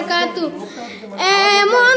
বারাকাতু এমন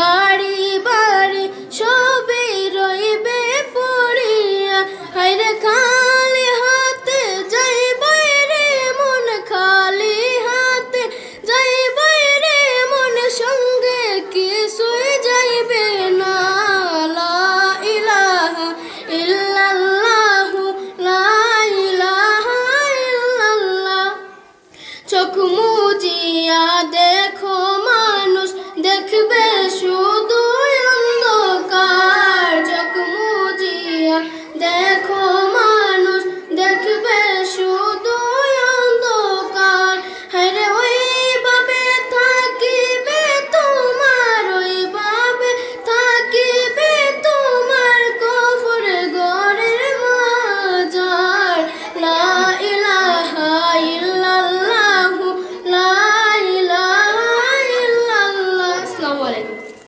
গাড়ি বাড়ি সবে রইবে পড়িয়া। হাইরে খালি হাতে যাইব রে মন, খালি হাতে যাইব রে মন, সঙ্গে শুয়ে যাইবে না। লা ইলাহা ইল্লাল্লাহু, লা ইলাহা ইল্লাল্লাহ। চোখ মুজিয়া দে